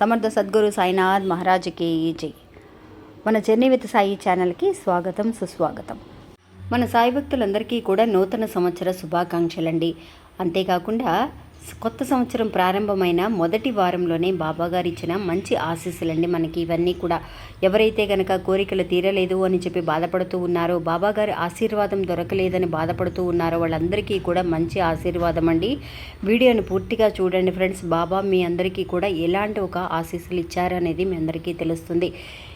సమర్థ సద్గురు సాయినాథ్ మహారాజుకి జై. మన జర్నీ విత్ సాయి ఛానల్కి స్వాగతం సుస్వాగతం. మన సాయి భక్తులందరికీ కూడా నూతన సంవత్సర శుభాకాంక్షలండి. అంతేకాకుండా కొత్త సంవత్సరం ప్రారంభమైన మొదటి వారంలోనే బాబాగారు ఇచ్చిన మంచి ఆశీస్సులండి మనకి. ఇవన్నీ కూడా ఎవరైతే గనక కోరికలు తీరలేదు అని చెప్పి బాధపడుతూ ఉన్నారో బాబాగారి ఆశీర్వాదం దొరకలేదని బాధపడుతూ ఉన్నారో వాళ్ళందరికీ కూడా మంచి ఆశీర్వాదం అండి వీడియోని పూర్తిగా చూడండి ఫ్రెండ్స్. బాబా మీ అందరికీ కూడా ఎలాంటి ఒక ఆశీస్సులు ఇచ్చారనేది మీ అందరికీ తెలుస్తుంది.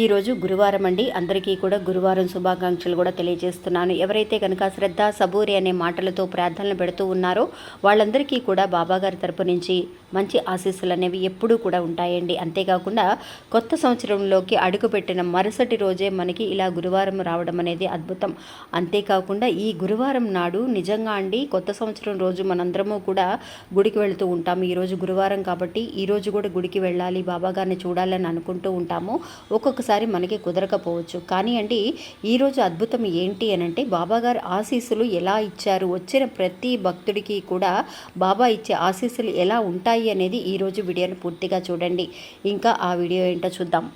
ఈరోజు గురువారం అండి. అందరికీ కూడా గురువారం శుభాకాంక్షలు కూడా తెలియజేస్తున్నాను. ఎవరైతే కనుక శ్రద్ధ సబూరి అనే మాటలతో ప్రార్థనలు పెడుతూ ఉన్నారో వాళ్ళందరికీ కూడా బాబాగారి తరపు నుంచి మంచి ఆశీస్సులు అనేవి ఎప్పుడూ కూడా ఉంటాయండి. అంతేకాకుండా కొత్త సంవత్సరంలోకి అడుగుపెట్టిన మరుసటి రోజే మనకి ఇలా గురువారం రావడం అనేది అద్భుతం. అంతేకాకుండా ఈ గురువారం నాడు నిజంగా అండి కొత్త సంవత్సరం రోజు మనందరము కూడా గుడికి వెళుతూ ఉంటాం ఈరోజు గురువారం కాబట్టి ఈరోజు కూడా గుడికి వెళ్ళాలి బాబాగారిని చూడాలని అనుకుంటూ ఉంటాము. ఒక్కొక్క ఒక్కొక్కసారి మనకి కుదరకపోవచ్చు. కానీ అండి ఈరోజు అద్భుతం ఏంటి అని అంటే బాబాగారు ఆశీస్సులు ఎలా ఇచ్చారు? వచ్చిన ప్రతి భక్తుడికి కూడా బాబా ఇచ్చే ఆశీస్సులు ఎలా ఉంటాయి అనేది ఈరోజు వీడియోని పూర్తిగా చూడండి. ఇంకా ఆ వీడియో ఏంటో చూద్దాం.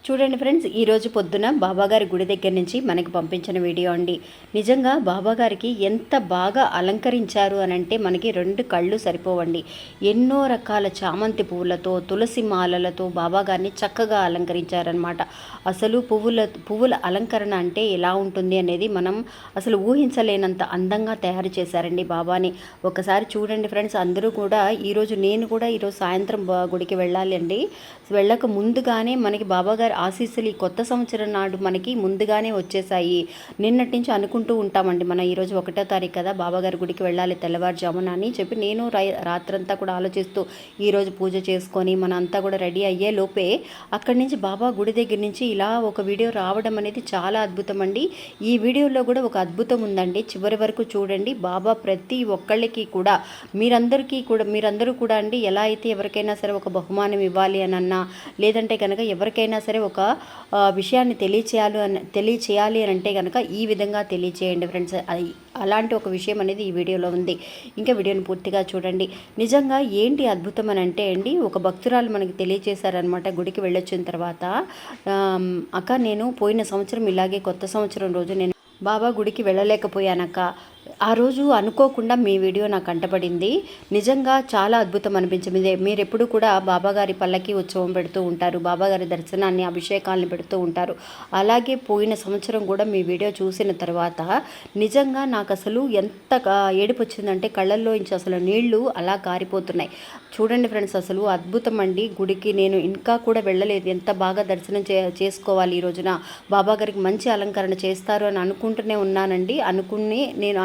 చూడండి ఫ్రెండ్స్ ఈరోజు పొద్దున బాబాగారి గుడి దగ్గర నుంచి మనకి పంపించిన వీడియో అండి. నిజంగా బాబాగారికి ఎంత బాగా అలంకరించారు అని అంటే మనకి రెండు కళ్ళు సరిపోవండి. ఎన్నో రకాల చామంతి పువ్వులతో తులసి మాలలతో బాబాగారిని చక్కగా అలంకరించారనమాట అసలు పువ్వుల పువ్వుల అలంకరణ అంటే ఎలా ఉంటుంది అనేది మనం అసలు ఊహించలేనంత అందంగా తయారు చేశారండి బాబాని. ఒకసారి చూడండి ఫ్రెండ్స్ అందరూ కూడా ఈరోజు నేను కూడా ఈరోజు సాయంత్రం బా- గుడికి వెళ్ళాలి అండి వెళ్ళక ముందుగానే మనకి బాబాగారి ఆశీస్సులు ఈ కొత్త సంవత్సరం నాడు మనకి ముందుగానే వచ్చేసాయి. నిన్నటి నుంచి అనుకుంటూ ఉంటామండి. మన ఈరోజు ఒకటో తారీఖు కదా బాబాగారి గుడికి వెళ్ళాలి తెల్లవారుజామున అని చెప్పి నేను రై- రాత్రంతా కూడా ఆలోచిస్తూ ఈరోజు పూజ చేసుకొని మన అంతా కూడా రెడీ అయ్యే లోపే అక్కడి నుంచి బాబా గుడి దగ్గర నుంచి ఇలా ఒక వీడియో రావడం అనేది చాలా అద్భుతం అండి ఈ వీడియోలో కూడా ఒక అద్భుతం ఉందండి. చివరి వరకు చూడండి. బాబా ప్రతి ఒక్కళ్ళకి కూడా మీరందరికీ కూడా మీరందరూ కూడా అండి ఎలా అయితే ఎవరికైనా సరే ఒక బహుమానం ఇవ్వాలి అని అన్నా లేదంటే కనుక ఎవరికైనా సరే ఒక విషయాన్ని తెలియచేయాలి అని తెలియచేయాలి అని అంటే కనుక ఈ విధంగా తెలియచేయండి ఫ్రెండ్స్. అలాంటి ఒక విషయం అనేది ఈ వీడియోలో ఉంది. ఇంకా వీడియోని పూర్తిగా చూడండి. నిజంగా ఏంటి అద్భుతం అని అంటే అండి ఒక భక్తురాలు మనకి తెలియచేశారనమాట గుడికి వెళ్ళొచ్చిన తర్వాత. అక్క నేను పోయిన సంవత్సరం ఇలాగే కొత్త సంవత్సరం రోజు నేను బాబా గుడికి వెళ్ళలేకపోయానక్క. ఆ రోజు అనుకోకుండా మీ వీడియో నాకు కంటపడింది నిజంగా చాలా అద్భుతం అనిపించింది. మీరు ఎప్పుడు కూడా బాబాగారి పల్లకి ఉత్సవం పెడుతూ ఉంటారు. బాబాగారి దర్శనాన్ని అభిషేకాలను పెడుతూ ఉంటారు. అలాగే పోయిన సంవత్సరం కూడా మీ వీడియో చూసిన తర్వాత నిజంగా నాకు అసలు ఎంత ఏడుపు వచ్చిందంటే కళ్ళల్లో నుంచి అసలు నీళ్ళు అలా కారిపోతున్నాయి. చూడండి ఫ్రెండ్స్ అసలు అద్భుతం అండి. గుడికి నేను ఇంకా కూడా వెళ్ళలేదు. ఎంత బాగా దర్శనం చే చేసుకోవాలి ఈ రోజున. బాబాగారికి మంచి అలంకరణ చేస్తారు అని అనుకుంటూనే ఉన్నానండి. అనుకుని నేను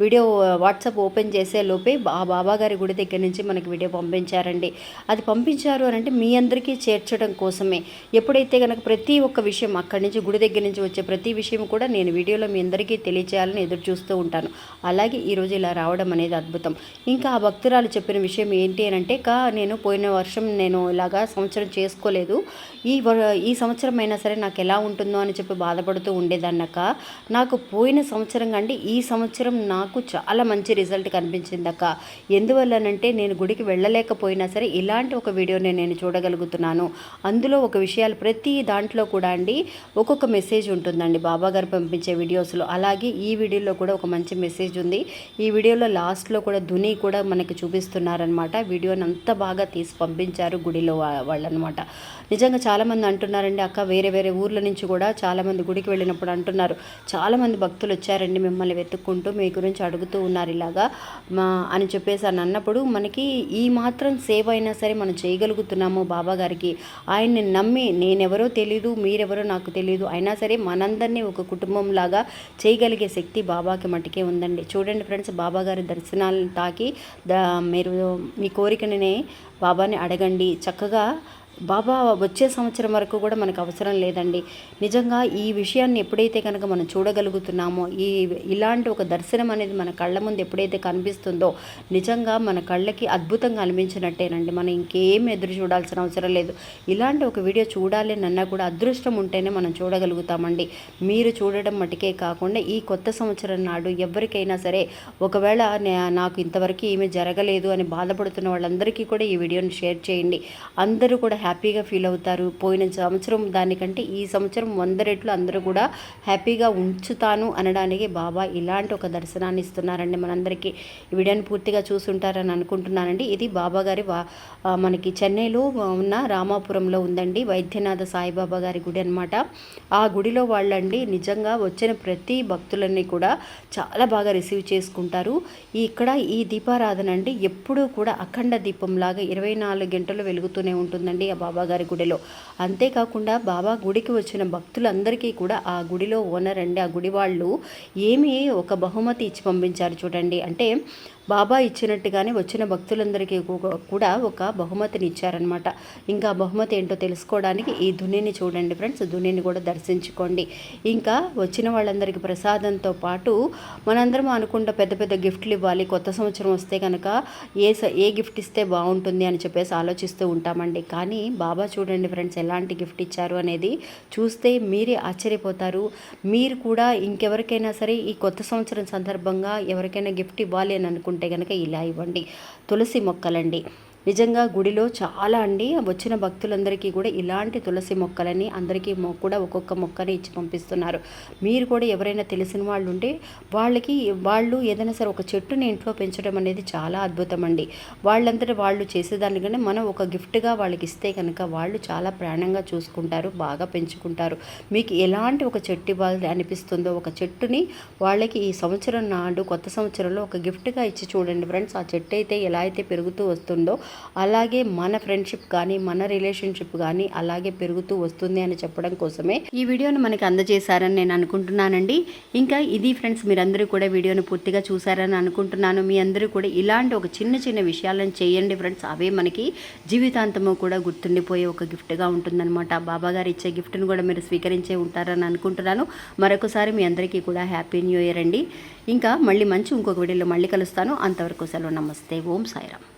వీడియో వాట్సాప్ ఓపెన్ చేసే లోపే ఆ బాబాగారి గుడి దగ్గర నుంచి మనకి వీడియో పంపించారండి. అది పంపించారు అని అంటే మీ అందరికీ చేర్చడం కోసమే. ఎప్పుడైతే కనుక ప్రతి ఒక్క విషయం అక్కడి నుంచి గుడి దగ్గర నుంచి వచ్చే ప్రతి విషయం కూడా నేను వీడియోలో మీ అందరికీ తెలియచేయాలని ఎదురు చూస్తూ ఉంటాను. అలాగే ఈరోజు ఇలా రావడం అనేది అద్భుతం. ఇంకా ఆ భక్తురాలు చెప్పిన విషయం ఏంటి అని అంటే కా నేను పోయిన వర్షం నేను ఇలాగా సంవత్సరం చేసుకోలేదు. ఈ వ- ఈ సంవత్సరం అయినా సరే నాకు ఎలా ఉంటుందో అని చెప్పి బాధపడుతూ ఉండేదన్నక నాకు పోయిన సంవత్సరం కంటే ఈ సంవత్సరం నాకు చాలా మంచి రిజల్ట్ కనిపించింది అక్క. ఎందువల్లనంటే నేను గుడికి వెళ్ళలేకపోయినా సరే ఇలాంటి ఒక వీడియోని నేను చూడగలుగుతున్నాను. అందులో ఒక విషయాలు ప్రతి దాంట్లో కూడా అండి ఒక్కొక్క మెసేజ్ ఉంటుందండి. బాబా గారు పంపించే వీడియోస్లో. అలాగే ఈ వీడియోలో కూడా ఒక మంచి మెసేజ్ ఉంది. ఈ వీడియోలో లాస్ట్లో కూడా ధుని కూడా మనకి చూపిస్తున్నారనమాట వీడియోని అంత బాగా తీసి పంపించారు గుడిలో వాళ్ళనమాట నిజంగా చాలామంది అంటున్నారండి అక్క వేరే వేరే ఊర్ల నుంచి కూడా చాలామంది గుడికి వెళ్ళినప్పుడు అంటున్నారు. చాలామంది భక్తులు వచ్చారండి మిమ్మల్ని వెతుక్కుంటూ. మీ గురించి అడుగుతూ ఉన్నారు ఇలాగా. మా అని చెప్పేసి అని అన్నప్పుడు మనకి ఈ మాత్రం సేవ అయినా సరే మనం చేయగలుగుతున్నాము బాబా గారికి. ఆయన్ని నమ్మి నేనెవరో తెలీదు మీరెవరో నాకు తెలియదు అయినా సరే మనందరినీ ఒక కుటుంబం లాగా చేయగలిగే శక్తి బాబాకి మటుకే ఉందండి. చూడండి ఫ్రెండ్స్ బాబా గారి దర్శనాలను తాకి ద మీరు మీ కోరికనే బాబాని అడగండి. చక్కగా బాబా వచ్చే సంవత్సరం వరకు కూడా మనకు అవసరం లేదండి. నిజంగా ఈ విషయాన్ని ఎప్పుడైతే కనుక మనం చూడగలుగుతున్నామో ఈ ఇలాంటి ఒక దర్శనం అనేది మన కళ్ళ ముందు ఎప్పుడైతే కనిపిస్తుందో నిజంగా మన కళ్ళకి అద్భుతంగా అనిపించినట్టేనండి. మనం ఇంకేం ఎదురు చూడాల్సిన అవసరం లేదు. ఇలాంటి ఒక వీడియో చూడాలి అన్నా కూడా అదృష్టం ఉంటేనే మనం చూడగలుగుతామండి. మీరు చూడడం మటుకే కాకుండా ఈ కొత్త సంవత్సరం నాడు ఎవరికైనా సరే ఒకవేళ నాకు ఇంతవరకు ఏమీ జరగలేదు అని బాధపడుతున్న వాళ్ళందరికీ కూడా ఈ వీడియోని షేర్ చేయండి. అందరూ కూడా హ్యాపీగా ఫీల్ అవుతారు. పోయిన సంవత్సరం దానికంటే ఈ సంవత్సరం వంద రెట్లు అందరూ కూడా హ్యాపీగా ఉంచుతాను అనడానికి బాబా ఇలాంటి ఒక దర్శనాన్ని ఇస్తున్నారండి మనందరికీ. ఈ వీడియోని పూర్తిగా చూసుంటారని అనుకుంటున్నానండి. ఇది బాబా గారి వా మనకి చెన్నైలో ఉన్న రామాపురంలో ఉందండి వైద్యనాథ సాయిబాబా గారి గుడి అనమాట ఆ గుడిలో వాళ్ళండి నిజంగా వచ్చిన ప్రతి భక్తులని కూడా చాలా బాగా రిసీవ్ చేసుకుంటారు. ఇక్కడ ఈ దీపారాధన అండి ఎప్పుడూ కూడా అఖండ దీపంలాగా ఇరవై నాలుగు గంటలు వెలుగుతూనే ఉంటుందండి. బాబాగారి గుడిలో. అంతేకాకుండా బాబా గుడికి వచ్చిన భక్తులందరికీ కూడా ఆ గుడిలో ఓనర్ అండి ఆ గుడి వాళ్ళు ఏమి ఒక బహుమతి ఇచ్చి పంపించారు చూడండి. అంటే బాబా ఇచ్చినట్టుగానే వచ్చిన భక్తులందరికీ కూడా ఒక బహుమతిని ఇచ్చారనమాట ఇంకా బహుమతి ఏంటో తెలుసుకోవడానికి ఈ ధునిని చూడండి ఫ్రెండ్స్ ధునిని కూడా దర్శించుకోండి. ఇంకా వచ్చిన వాళ్ళందరికీ ప్రసాదంతో పాటు మనందరం అనుకుంటా పెద్ద పెద్ద గిఫ్ట్లు ఇవ్వాలి. కొత్త సంవత్సరం వస్తే కనుక ఏ స- ఏ గిఫ్ట్ ఇస్తే బాగుంటుంది అని చెప్పేసి ఆలోచిస్తూ ఉంటామండి. కానీ బాబా చూడండి ఫ్రెండ్స్ ఎలాంటి గిఫ్ట్ ఇచ్చారు అనేది చూస్తే మీరే ఆశ్చర్యపోతారు. మీరు కూడా ఇంకెవరికైనా సరే ఈ కొత్త సంవత్సరం సందర్భంగా ఎవరికైనా గిఫ్ట్ ఇవ్వాలి అని అనుకుంటే కనుక ఇలా ఇవ్వండి. తులసి మొక్కలండి. నిజంగా గుడిలో చాలా అండి. వచ్చిన భక్తులందరికీ కూడా ఇలాంటి తులసి మొక్కలని అందరికీ కూడా ఒక్కొక్క మొక్కని ఇచ్చి పంపిస్తున్నారు. మీరు కూడా ఎవరైనా తెలిసిన వాళ్ళు ఉంటే వాళ్ళకి వాళ్ళు ఏదైనా సరే ఒక చెట్టుని ఇంట్లో పెంచడం అనేది చాలా అద్భుతం అండి. వాళ్ళంతటా వాళ్ళు చేసేదానికంటే మనం ఒక గిఫ్ట్గా వాళ్ళకి ఇస్తే కనుక వాళ్ళు చాలా ప్రాణంగా చూసుకుంటారు బాగా పెంచుకుంటారు. మీకు ఎలాంటి ఒక చెట్టు ఇవ్వాలి అనిపిస్తుందో ఒక చెట్టుని వాళ్ళకి ఈ సంవత్సరం నాడు కొత్త సంవత్సరంలో ఒక గిఫ్ట్గా ఇచ్చి చూడండి ఫ్రెండ్స్. ఆ చెట్టు అయితే ఎలా అయితే పెరుగుతూ వస్తుందో అలాగే మన ఫ్రెండ్షిప్ కానీ మన రిలేషన్షిప్ కానీ అలాగే పెరుగుతూ వస్తుంది అని చెప్పడం కోసమే ఈ వీడియోను మనకి అందజేశారని నేను అనుకుంటున్నానండి. ఇంకా ఇది ఫ్రెండ్స్ మీరందరూ కూడా వీడియోను పూర్తిగా చూసారని అనుకుంటున్నాను. మీ అందరూ కూడా ఇలాంటి ఒక చిన్న చిన్న విషయాలను చేయండి ఫ్రెండ్స్. అవే మనకి జీవితాంతము కూడా గుర్తుండిపోయే ఒక గిఫ్ట్గా ఉంటుందన్నమాట. బాబాగారు ఇచ్చే గిఫ్ట్ను కూడా మీరు స్వీకరించే ఉంటారని అనుకుంటున్నాను. మరొకసారి మీ అందరికీ కూడా హ్యాపీ న్యూ ఇయర్ అండి. ఇంకా మళ్ళీ మంచి ఇంకొక వీడియోలో మళ్ళీ కలుస్తాను. అంతవరకు సెలవు. నమస్తే. ఓం సాయిరామ్.